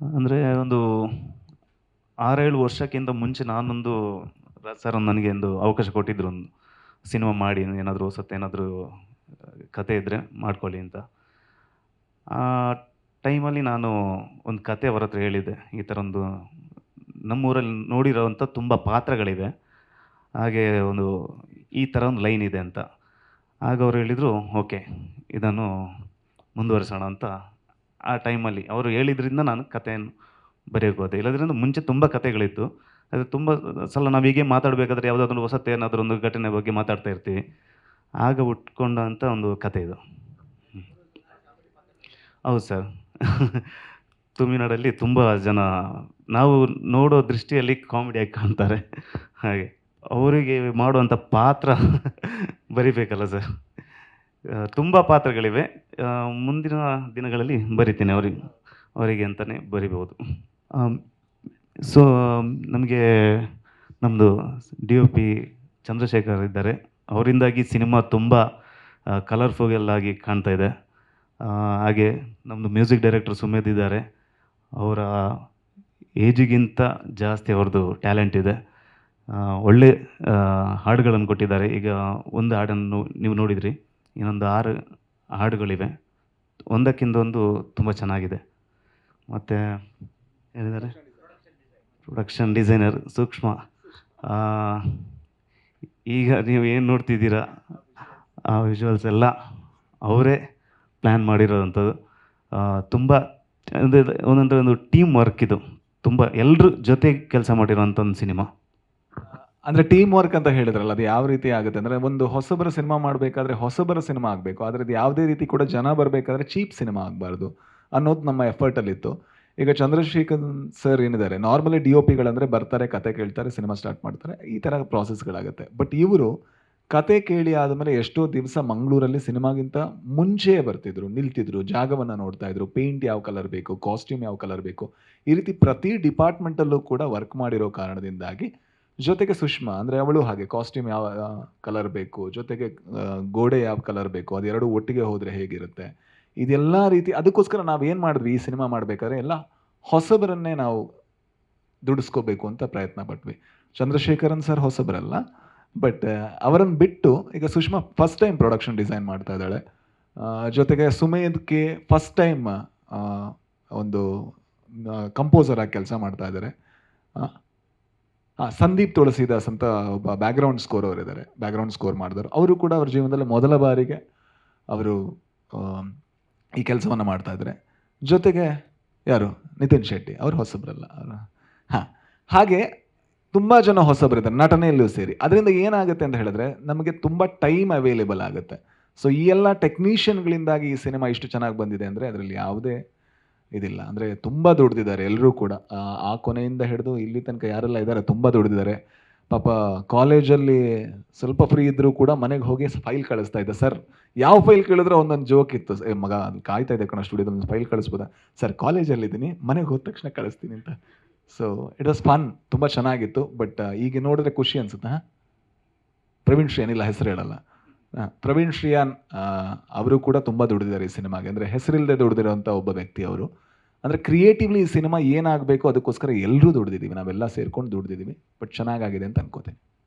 ಅಂದರೆ ಒಂದು ಆರೇಳು ವರ್ಷಕ್ಕಿಂತ ಮುಂಚೆ ನಾನೊಂದು ರಾಜ್ ಸರ್ ನನಗೆ ಒಂದು ಅವಕಾಶ ಕೊಟ್ಟಿದ್ದರು ಒಂದು ಸಿನಿಮಾ ಮಾಡಿ, ಏನಾದರೂ ಹೊಸತ್ತು ಏನಾದರೂ ಕತೆ ಇದ್ದರೆ ಮಾಡ್ಕೊಳ್ಳಿ ಅಂತ. ಆ ಟೈಮಲ್ಲಿ ನಾನು ಒಂದು ಕತೆ ಅವರ ಹತ್ರ ಹೇಳಿದ್ದೆ. ಈ ಥರ ಒಂದು ನಮ್ಮೂರಲ್ಲಿ ನೋಡಿರೋವಂಥ ತುಂಬ ಪಾತ್ರಗಳಿವೆ. ಹಾಗೆ ಒಂದು ಈ ಥರ ಒಂದು ಲೈನ್ ಇದೆ ಅಂತ. ಆಗ ಅವ್ರು ಹೇಳಿದರು, ಓಕೆ, ಇದನ್ನು ಮುಂದುವರಿಸೋಣ ಅಂತ ಆ ಟೈಮಲ್ಲಿ. ಅವರು ಹೇಳಿದ್ರಿಂದ ನಾನು ಕಥೆಯನ್ನು ಬರೆಯೋಕೆ ಹೋದೆ ಇಲ್ಲದ್ರಿಂದ ಮುಂಚೆ ತುಂಬ ಕಥೆಗಳಿತ್ತು. ಅದು ತುಂಬ ಸಲ ನಾವು ಹೀಗೆ ಮಾತಾಡಬೇಕಾದ್ರೆ ಯಾವುದಾದ್ರೂ ಹೊಸತೆ ಏನಾದರೂ ಒಂದು ಘಟನೆ ಬಗ್ಗೆ ಮಾತಾಡ್ತಾ ಇರ್ತೀವಿ. ಆಗ ಉಟ್ಕೊಂಡಂಥ ಒಂದು ಕತೆ ಇದು. ಹೌದು ಸರ್. ತುಮಿನಾಡಲ್ಲಿ ತುಂಬ ಜನ ನಾವು ನೋಡೋ ದೃಷ್ಟಿಯಲ್ಲಿ ಕಾಮಿಡಿಯಾಗಿ ಕಾಣ್ತಾರೆ. ಹಾಗೆ. ಅವರಿಗೆ ಮಾಡುವಂಥ ಪಾತ್ರ ಬರಿಬೇಕಲ್ಲ ಸರ್. ತುಂಬ ಪಾತ್ರಗಳಿವೆ. ಮುಂದಿನ ದಿನಗಳಲ್ಲಿ ಬರಿತೀನಿ ಅವ್ರಿಗೆ ಅವರಿಗೆ ಅಂತಲೇ ಬರಿಬೋದು ಸೊ, ನಮಗೆ ನಮ್ಮದು ಡಿ ಒ ಪಿ ಚಂದ್ರಶೇಖರ್ ಇದ್ದಾರೆ. ಅವರಿಂದಾಗಿ ಸಿನಿಮಾ ತುಂಬ ಕಲರ್ಫುಲ್ ಆಗಿ ಕಾಣ್ತಾ ಇದೆ. ಹಾಗೆ ನಮ್ಮದು ಮ್ಯೂಸಿಕ್ ಡೈರೆಕ್ಟರ್ ಸುಮೇಧ್ ಇದ್ದಾರೆ. ಅವರ ಏಜಿಗಿಂತ ಜಾಸ್ತಿ ಅವ್ರದ್ದು ಟ್ಯಾಲೆಂಟ್ ಇದೆ. ಒಳ್ಳೆ ಹಾಡುಗಳನ್ನು ಕೊಟ್ಟಿದ್ದಾರೆ. ಈಗ ಒಂದು ಹಾಡನ್ನು ನೀವು ನೋಡಿದ್ರಿ. ಇನ್ನೊಂದು ಆರು ಹಾಡುಗಳಿವೆ. ಒಂದಕ್ಕಿಂದೊಂದು ತುಂಬ ಚೆನ್ನಾಗಿದೆ. ಮತ್ತು ಏನಿದ್ದಾರೆ ಪ್ರೊಡಕ್ಷನ್ ಡಿಸೈನರ್ ಸೂಕ್ಷ್ಮ. ಈಗ ನೀವು ಏನು ನೋಡ್ತಿದ್ದೀರಾ? ಆ ವಿಜುವಲ್ಸ್ ಎಲ್ಲ ಅವರೇ ಪ್ಲ್ಯಾನ್ ಮಾಡಿರೋವಂಥದ್ದು ತುಂಬ ಅಂದರೆ ಒಂದೊಂದು ಒಂದು ಟೀಮ್ ವರ್ಕ್ ಇದು. ತುಂಬ ಎಲ್ಲರೂ ಜೊತೆಗೆ ಕೆಲಸ ಮಾಡಿರೋವಂಥ ಒಂದು ಸಿನಿಮಾ. ಅಂದ್ರೆ ಟೀಮ್ ವರ್ಕ್ ಅಂತ ಹೇಳಿದ್ರಲ್ಲ, ಅದು ಯಾವ ರೀತಿ ಆಗುತ್ತೆ ಅಂದ್ರೆ ಒಂದು ಹೊಸಬರ ಸಿನಿಮಾ ಮಾಡಬೇಕಾದ್ರೆ ಹೊಸಬರ ಸಿನಿಮಾ ಆಗಬೇಕು. ಆದರೆ ಅದು ಯಾವುದೇ ರೀತಿ ಕೂಡ ಜನ ಬರಬೇಕಾದ್ರೆ ಚೀಪ್ ಸಿನಿಮಾ ಆಗಬಾರ್ದು ಅನ್ನೋದು ನಮ್ಮ ಎಫರ್ಟ್ ಅಲ್ಲಿತ್ತು ಈಗ ಚಂದ್ರಶೇಖರ್ ಸರ್ ಏನಿದ್ದಾರೆ ನಾರ್ಮಲಿ ಡಿ ಒ ಪಿಗಳಂದ್ರೆ ಬರ್ತಾರೆ, ಕತೆ ಕೇಳ್ತಾರೆ ಸಿನಿಮಾ ಸ್ಟಾರ್ಟ್ ಮಾಡ್ತಾರೆ, ಈ ಥರ ಪ್ರಾಸೆಸ್ಗಳಾಗುತ್ತೆ ಬಟ್ ಇವರು ಕತೆ ಕೇಳಿ ಆದಮೇಲೆ ಎಷ್ಟೋ ದಿವಸ ಮಂಗಳೂರಲ್ಲಿ ಸಿನಿಮಾಗಿಂತ ಮುಂಚೆಯೇ ಬರ್ತಿದ್ರು, ನಿಲ್ತಿದ್ರು, ಜಾಗವನ್ನು ನೋಡ್ತಾ ಇದ್ರು. ಪೇಂಟ್ ಯಾವ ಕಲರ್ ಬೇಕು ಕಾಸ್ಟ್ಯೂಮ್ ಯಾವ ಕಲರ್ ಬೇಕು, ಈ ರೀತಿ ಪ್ರತಿ ಡಿಪಾರ್ಟ್ಮೆಂಟಲ್ಲೂ ಕೂಡ ವರ್ಕ್ ಮಾಡಿರೋ ಕಾರಣದಿಂದಾಗಿ ಜೊತೆಗೆ ಸುಷ್ಮಾ, ಅಂದರೆ ಅವಳು ಹಾಗೆ ಕಾಸ್ಟ್ಯೂಮ್ ಯಾವ ಕಲರ್ ಬೇಕು, ಜೊತೆಗೆ ಗೋಡೆ ಯಾವ ಕಲರ್ ಬೇಕು, ಅದೆರಡು ಒಟ್ಟಿಗೆ ಹೋದರೆ ಹೇಗಿರುತ್ತೆ? ಇದೆಲ್ಲ ರೀತಿ, ಅದಕ್ಕೋಸ್ಕರ ನಾವು ಏನು ಮಾಡಿದ್ವಿ, ಈ ಸಿನಿಮಾ ಮಾಡಬೇಕಾದ್ರೆ ಎಲ್ಲ ಹೊಸಬರನ್ನೇ ನಾವು ದುಡಿಸ್ಕೋಬೇಕು ಅಂತ ಪ್ರಯತ್ನ ಪಟ್ವಿ. ಚಂದ್ರಶೇಖರನ್ ಸರ್ ಹೊಸಬರಲ್ಲ ಬಟ್ ಅವರನ್ನು ಬಿಟ್ಟು ಈಗ Sushma first time production design ಮಾಡ್ತಾ ಇದ್ದಾಳೆ. ಜೊತೆಗೆ ಸುಮೇಧ್ಗೆ ಫಸ್ಟ್ ಟೈಮ್ ಒಂದು ಕಂಪೋಸರ್ ಆಗಿ ಕೆಲಸ ಮಾಡ್ತಾ ಇದ್ದಾರೆ ಸಂದೀಪ್ ತುಳಸಿದಾಸ್ ಅಂತ ಒಬ್ಬ ಬ್ಯಾಕ್ಗ್ರೌಂಡ್ ಸ್ಕೋರ್ ಅವರು ಇದ್ದಾರೆ ಬ್ಯಾಕ್ಗ್ರೌಂಡ್ ಸ್ಕೋರ್ ಮಾಡಿದ್ರು ಅವರು ಕೂಡ ಅವ್ರ ಜೀವನದಲ್ಲಿ ಮೊದಲ ಬಾರಿಗೆ ಅವರು ಈ ಕೆಲಸವನ್ನು ಮಾಡ್ತಾ ಇದ್ದಾರೆ ಜೊತೆಗೆ ಯಾರು? ನಿತಿನ್ ಶೆಟ್ಟಿ. ಅವರು ಹೊಸಬ್ರಲ್ಲ. ಅವರು, ಹಾಂ. ಹಾಗೆ ತುಂಬ ಜನ ಹೊಸಬ್ರಿದ್ದಾರೆ ನಟನೆಯಲ್ಲೂ ಸೇರಿ. ಅದರಿಂದ ಏನಾಗುತ್ತೆ ಅಂತ ಹೇಳಿದ್ರೆ ನಮಗೆ ತುಂಬ ಟೈಮ್ ಅವೈಲೇಬಲ್ ಆಗುತ್ತೆ. ಸೊ ಈ ಎಲ್ಲ ಟೆಕ್ನೀಷಿಯನ್ಗಳಿಂದಾಗಿ ಈ ಸಿನಿಮಾ ಇಷ್ಟು ಚೆನ್ನಾಗಿ ಬಂದಿದೆ ಅಂದರೆ ಅದರಲ್ಲಿ ಯಾವುದೇ ಇದಿಲ್ಲ. ಅಂದರೆ ತುಂಬ ದುಡ್ದಿದ್ದಾರೆ ಎಲ್ಲರೂ ಕೂಡ. ಆ, ಕೊನೆಯಿಂದ ಹಿಡಿದು ಇಲ್ಲಿ ತನಕ ಯಾರೆಲ್ಲ ಇದ್ದಾರೆ ತುಂಬ ದುಡ್ದಿದ್ದಾರೆ. ಪಾಪ ಕಾಲೇಜಲ್ಲಿ ಸ್ವಲ್ಪ ಫ್ರೀ ಇದ್ದರೂ ಕೂಡ ಮನೆಗೆ ಹೋಗಿ ಫೈಲ್ ಕಳಿಸ್ತಾ ಇದ್ದೆ ಸರ್ ಯಾವ ಫೈಲ್ ಕೇಳಿದ್ರೆ ಒಂದೊಂದು ಜೋಕ್ ಇತ್ತು. ಮಗ ಕಾಯ್ತಾ ಇದೆ ಕಣ ಸ್ಟುಡಿಯೋದಲ್ಲಿ ಫೈಲ್ ಕಳಿಸ್ಬೋದಾ? ಸರ್ ಕಾಲೇಜಲ್ಲಿದ್ದೀನಿ ಮನೆಗೆ ಹೋದ ತಕ್ಷಣ ಕಳಿಸ್ತೀನಿ ಅಂತ. ಸೊ ಇಟ್ ವಾಸ್ ಫನ್ ತುಂಬ ಚೆನ್ನಾಗಿತ್ತು. ಬಟ್ ಈಗ ನೋಡಿದ್ರೆ ಖುಷಿ ಅನ್ಸುತ್ತೆ? ಪ್ರವೀಣ್ ಶ್ರೀ ಏನಿಲ್ಲ ಹೆಸರು ಹೇಳಲ್ಲ. ಪ್ರವೀಣ್ ಶ್ರೀಯಾನ್ ಅವರು ಕೂಡ ತುಂಬ ದುಡಿದಿದ್ದಾರೆ ಈ ಸಿನಿಮಾಗೆ. ಅಂದರೆ ಹೆಸರಿಲ್ಲದೆ ದುಡಿದಿರುವಂಥ ಒಬ್ಬ ವ್ಯಕ್ತಿ ಅವರು. ಅಂದರೆ ಕ್ರಿಯೇಟಿವ್ಲಿ ಈ ಸಿನಿಮಾ ಏನಾಗಬೇಕು ಅದಕ್ಕೋಸ್ಕರ ಎಲ್ಲರೂ ದುಡಿದಿದ್ದೀವಿ. ನಾವೆಲ್ಲ ಸೇರ್ಕೊಂಡು ದುಡಿದಿದ್ದೀವಿ. ಬಟ್ ಚೆನ್ನಾಗಾಗಿದೆ ಅಂತ ಅನ್ಕೋತೀನಿ.